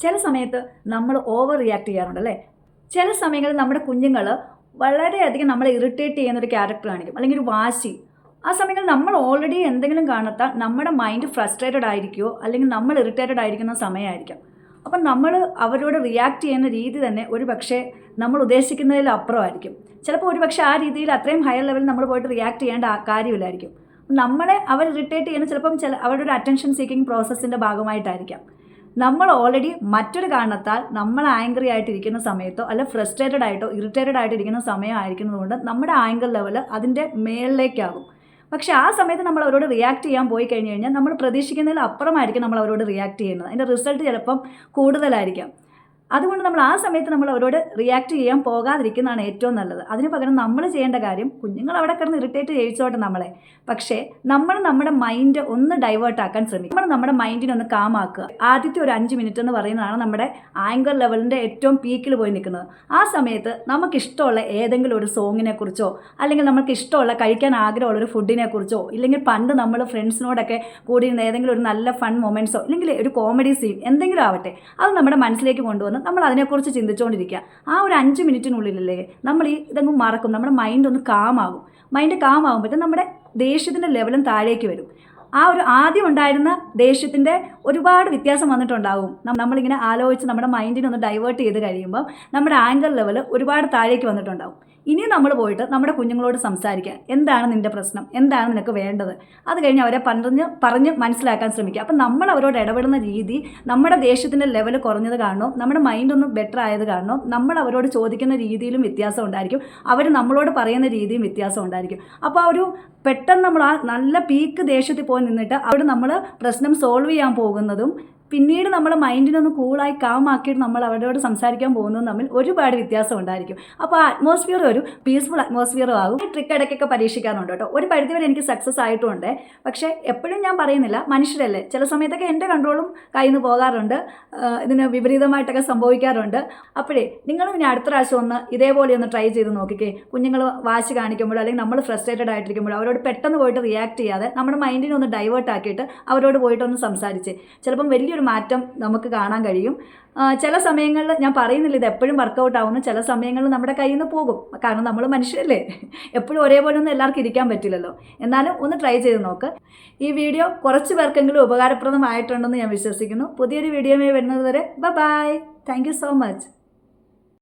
ചില സമയത്ത് നമ്മൾ ഓവർ റിയാക്ട് ചെയ്യാറുണ്ട് അല്ലേ? ചില സമയങ്ങളിൽ നമ്മുടെ കുഞ്ഞുങ്ങൾ വളരെയധികം നമ്മളെ ഇറിറ്റേറ്റ് ചെയ്യുന്ന ഒരു ക്യാരക്ടർ കാണിക്കും അല്ലെങ്കിൽ ഒരു വാശി. ആ സമയങ്ങളിൽ നമ്മൾ ഓൾറെഡി എന്തെങ്കിലും കാണത്താൽ നമ്മുടെ മൈൻഡ് ഫ്രസ്ട്രേറ്റഡ് ആയിരിക്കുമോ അല്ലെങ്കിൽ നമ്മൾ ഇറിറ്റേറ്റഡ് ആയിരിക്കുന്ന സമയമായിരിക്കും. അപ്പം നമ്മൾ അവരോട് റിയാക്ട് ചെയ്യുന്ന രീതി തന്നെ ഒരു പക്ഷേ നമ്മൾ ഉദ്ദേശിക്കുന്നതിൽ അപ്പുറമായിരിക്കും. ചിലപ്പോൾ ഒരു പക്ഷേ ആ രീതിയിൽ അത്രയും ഹയർ ലെവലിൽ നമ്മൾ പോയിട്ട് റിയാക്ട് ചെയ്യേണ്ട കാര്യമില്ലായിരിക്കും. നമ്മളെ അവർ ഇറിറ്റേറ്റ് ചെയ്യുന്ന ചിലപ്പം ചില അവരുടെ ഒരു അറ്റൻഷൻ സീക്കിംഗ് പ്രോസസ്സിന്റെ ഭാഗമായിട്ടായിരിക്കാം. നമ്മൾ ഓൾറെഡി മറ്റൊരു കാരണത്താൽ നമ്മൾ ആംഗ്രി ആയിട്ടിരിക്കുന്ന സമയത്തോ അല്ല ഫ്രസ്ട്രേറ്റഡ് ആയിട്ടോ ഇറിറ്റേറ്റഡ് ആയിട്ടിരിക്കുന്ന സമയമായിരിക്കുന്നതുകൊണ്ട് നമ്മുടെ ആങ്കർ ലെവൽ അതിന്റെ മേളിലേക്കാകും. പക്ഷെ ആ സമയത്ത് നമ്മൾ അവരോട് റിയാക്ട് ചെയ്യാൻ പോയി കഴിഞ്ഞ് കഴിഞ്ഞാൽ നമ്മൾ പ്രതീക്ഷിക്കുന്നതിൽ അപ്പുറമായിരിക്കും നമ്മൾ അവരോട് റിയാക്ട് ചെയ്യുന്നത്. അതിന്റെ റിസൾട്ട് ചിലപ്പം കൂടുതലായിരിക്കാം. അതുകൊണ്ട് നമ്മൾ ആ സമയത്ത് നമ്മൾ അവരോട് റിയാക്ട് ചെയ്യാൻ പോകാതിരിക്കുന്നതാണ് ഏറ്റവും നല്ലത്. അതിന് പകരം നമ്മൾ ചെയ്യേണ്ട കാര്യം കുഞ്ഞുങ്ങൾ അവിടെ കിടന്ന് ഇറിറ്റേറ്റ് ചെയ്യിച്ചോട്ടെ നമ്മളെ. പക്ഷേ നമ്മൾ നമ്മുടെ മൈൻഡ് ഒന്ന് ഡൈവേർട്ട് ആക്കാൻ ശ്രമിക്കും. നമ്മൾ നമ്മുടെ മൈൻഡിനെ ഒന്ന് കാമാക്കുക ആദ്യത്തെ ഒരു അഞ്ച് മിനിറ്റ് എന്ന് പറയുന്നതാണ് നമ്മുടെ ആങ്കർ ലെവലിന്റെ ഏറ്റവും പീക്കിൽ പോയി നിൽക്കുന്നത്. ആ സമയത്ത് നമുക്കിഷ്ടമുള്ള ഏതെങ്കിലും ഒരു സോങ്ങിനെ കുറിച്ചോ അല്ലെങ്കിൽ നമുക്ക് ഇഷ്ടമുള്ള കഴിക്കാൻ ആഗ്രഹമുള്ള ഒരു ഫുഡിനെ കുറിച്ചോ ഇല്ലെങ്കിൽ പണ്ട് നമ്മൾ ഫ്രണ്ട്സിനോടൊക്കെ കൂടിയിരുന്ന ഏതെങ്കിലും ഒരു നല്ല ഫൺ മൊമെന്റ്സോ അല്ലെങ്കിൽ ഒരു കോമഡി സീൻ എന്തെങ്കിലും ആവട്ടെ അത് നമ്മുടെ മനസ്സിലേക്ക് കൊണ്ടുവന്ന് നമ്മൾ അതിനെക്കുറിച്ച് ചിന്തിച്ചുകൊണ്ടിരിക്കുക ആ ഒരു അഞ്ച് മിനിറ്റിനുള്ളിലല്ലേ നമ്മൾ ഈ ഇതങ്ങ് മറക്കും. നമ്മുടെ മൈൻഡ് ഒന്ന് കാമാകും മൈൻഡ് കാമാകുമ്പോഴത്തേക്കും നമ്മുടെ ദേഷ്യത്തിന്റെ ലെവലും താഴേക്ക് വരും. ആ ഒരു ആദ്യം ഉണ്ടായിരുന്ന ദേഷ്യത്തിന്റെ ഒരുപാട് വ്യത്യാസം വന്നിട്ടുണ്ടാകും. നമ്മളിങ്ങനെ ആലോചിച്ച് നമ്മുടെ മൈൻഡിനെ ഒന്ന് ഡൈവേർട്ട് ചെയ്ത് കഴിയുമ്പോൾ നമ്മുടെ ആങ്കർ ലെവൽ ഒരുപാട് താഴേക്ക് വന്നിട്ടുണ്ടാകും. ഇനി നമ്മൾ പോയിട്ട് നമ്മുടെ കുഞ്ഞുങ്ങളോട് സംസാരിക്കുക. എന്താണ് നിന്റെ പ്രശ്നം? എന്താണ് നിനക്ക് വേണ്ടത്? അത് കഴിഞ്ഞ് അവരെ പറഞ്ഞ് പറഞ്ഞ് മനസ്സിലാക്കാൻ ശ്രമിക്കുക. അപ്പം നമ്മൾ അവരോട് ഇടപെടുന്ന രീതി നമ്മുടെ ദേഷ്യത്തിന്റെ ലെവൽ കുറഞ്ഞത് കാണണം നമ്മുടെ മൈൻഡ് ഒന്ന് ബെറ്റർ ആയത് കാണണം നമ്മൾ അവരോട് ചോദിക്കുന്ന രീതിയിലും വ്യത്യാസം ഉണ്ടായിരിക്കും. അവർ നമ്മളോട് പറയുന്ന രീതിയും വ്യത്യാസം ഉണ്ടായിരിക്കും. അപ്പോൾ ആ ഒരു പെട്ടെന്ന് നമ്മൾ ആ നല്ല പീക്ക് ദേഷ്യത്തിൽ പോയി നിന്നിട്ട് അവിടെ നമ്മൾ പ്രശ്നം സോൾവ് ചെയ്യാൻ പോകുന്നതും പിന്നീട് നമ്മളെ മൈൻഡിനൊന്ന് കൂളായി കാമാക്കിയിട്ട് നമ്മൾ അവരോട് സംസാരിക്കാൻ പോകുന്നതും തമ്മിൽ ഒരുപാട് വ്യത്യാസം ഉണ്ടായിരിക്കും. അപ്പോൾ അറ്റ്മോസ്ഫിയർ ഒരു പീസ്ഫുൾ അറ്റ്മോസ്ഫിയർ ആകും. ട്രിക്ക് ഇടയ്ക്കൊക്കെ പരീക്ഷിക്കാറുണ്ട് കേട്ടോ. ഒരു പരിധിവരെ എനിക്ക് സക്സസ് ആയിട്ടുണ്ട് പക്ഷേ എപ്പോഴും ഞാൻ പറയുന്നില്ല മനുഷ്യരല്ലേ? ചില സമയത്തൊക്കെ എന്റെ കൺട്രോളും കയ്യിൽ നിന്ന് പോകാറുണ്ട്. ഇതിന് വിപരീതമായിട്ടൊക്കെ സംഭവിക്കാറുണ്ട്. അപ്പോഴേ നിങ്ങൾ ഇനി അടുത്ത പ്രാവശ്യം ഒന്ന് ഇതേപോലെ ഒന്ന് ട്രൈ ചെയ്ത് നോക്കിക്കേ. കുഞ്ഞുങ്ങൾ വാശി കാണിക്കുമ്പോൾ അല്ലെങ്കിൽ നമ്മൾ ഫ്രസ്ട്രേറ്റഡ് ആയിട്ടിരിക്കുമ്പോൾ അവരോട് പെട്ടെന്ന് പോയിട്ട് റിയാക്ട് ചെയ്യാതെ നമ്മുടെ മൈൻഡിനെ ഒന്ന് ഡൈവേർട്ട് ആക്കിയിട്ട് അവരോട് പോയിട്ടൊന്ന് സംസാരിച്ച്. ചിലപ്പം വലിയൊരു മാറ്റം നമുക്ക് കാണാൻ കഴിയും. ചില സമയങ്ങളിൽ ഞാൻ പറയുന്നില്ല ഇത് എപ്പോഴും വർക്കൗട്ട് ആവുന്നു. ചില സമയങ്ങളിൽ നമ്മുടെ കയ്യിൽ നിന്ന് പോകും. കാരണം നമ്മൾ മനുഷ്യരല്ലേ. എപ്പോഴും ഒരേപോലെ ഒന്നും എല്ലാവർക്കും ഇരിക്കാൻ പറ്റില്ലല്ലോ. എന്നാലും ഒന്ന് ട്രൈ ചെയ്ത് നോക്ക്. ഈ വീഡിയോ കുറച്ച് പേർക്കെങ്കിലും ഉപകാരപ്രദമായിട്ടുണ്ടെന്ന് ഞാൻ വിശ്വസിക്കുന്നു. പുതിയൊരു വീഡിയോയുമായി വരുന്നത് വരെ ബൈ താങ്ക് സോ മച്ച്